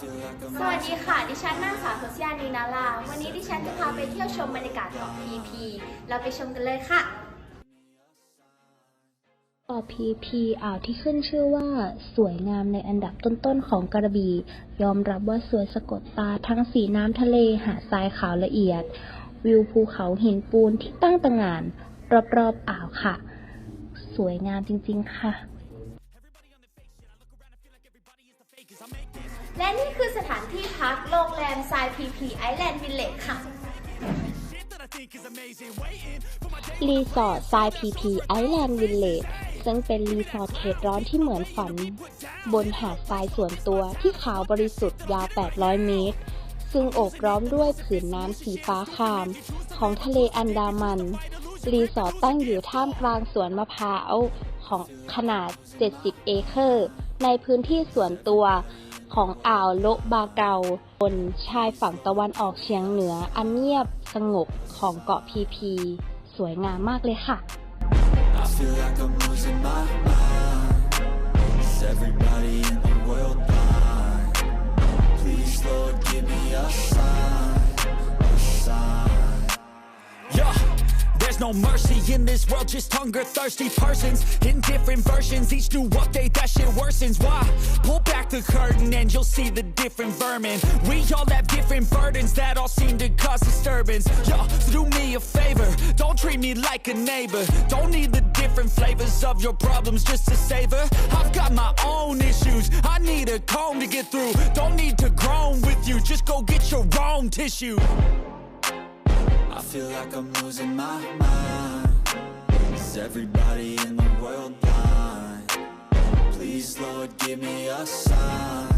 สวัสดีค่ะ ดิฉันนางสาวทศยานีนาลา วันนี้ดิฉันจะพาไปเที่ยวชมบรรยากาศเกาะพีพี เราไปชมกันเลยค่ะเกาะพีพีอ่าวที่ขึ้นชื่อว่า สวยงามในอันดับต้นๆของกระบี่ ยอมรับว่าสวยสะกดตาทั้งสีน้ำทะเลหาดทรายขาวละเอียด วิวภูเขาหินปูนที่ตั้งตระหง่าน รอบๆอ่าวค่ะ สวยงามจริงๆค่ะ และนี่คือสถานที่พักโรงแรมทรายพีพีไอแลนด์วิลเลจค่ะ รีสอร์ททรายพีพีไอแลนด์วิลเลจซึ่งเป็นรีสอร์ทเขตร้อนที่เหมือนฝัน บนหาดทรายส่วนตัวที่ขาวบริสุทธิ์ยาว 800 เมตร ซึ่งโอบล้อมด้วยผืนน้ำสีฟ้าคราม ของทะเลอันดามัน รีสอร์ทตั้งอยู่ท่ามกลางสวนมะพร้าวของขนาด 70 เอเคอร์ ในพื้นที่ส่วนตัว ของอ่าวโละบาเกา บนชายฝั่งตะวันออกเฉียงเหนือ อันเงียบสงบของเกาะพีพี สวยงามมากเลยค่ะ I feel like I'm losing my mind. Is everybody in the world blind? Please, Lord, give me a sign, a sign. Yeah, there's no mercy in this world, just hunger thirsty persons in different versions. Each new update, that shit worsens. Why? Pull the curtain and you'll see the different vermin. We all have different burdens that all seem to cause disturbance. So do me a favor, don't treat me like a neighbor. Don't need the different flavors of your problems just to savor. I've got my own issues, I need a comb to get through. Don't need to groan with you, just go get your own tissue. I feel like I'm losing my mind. Is everybody in the world Lord, give me a sign,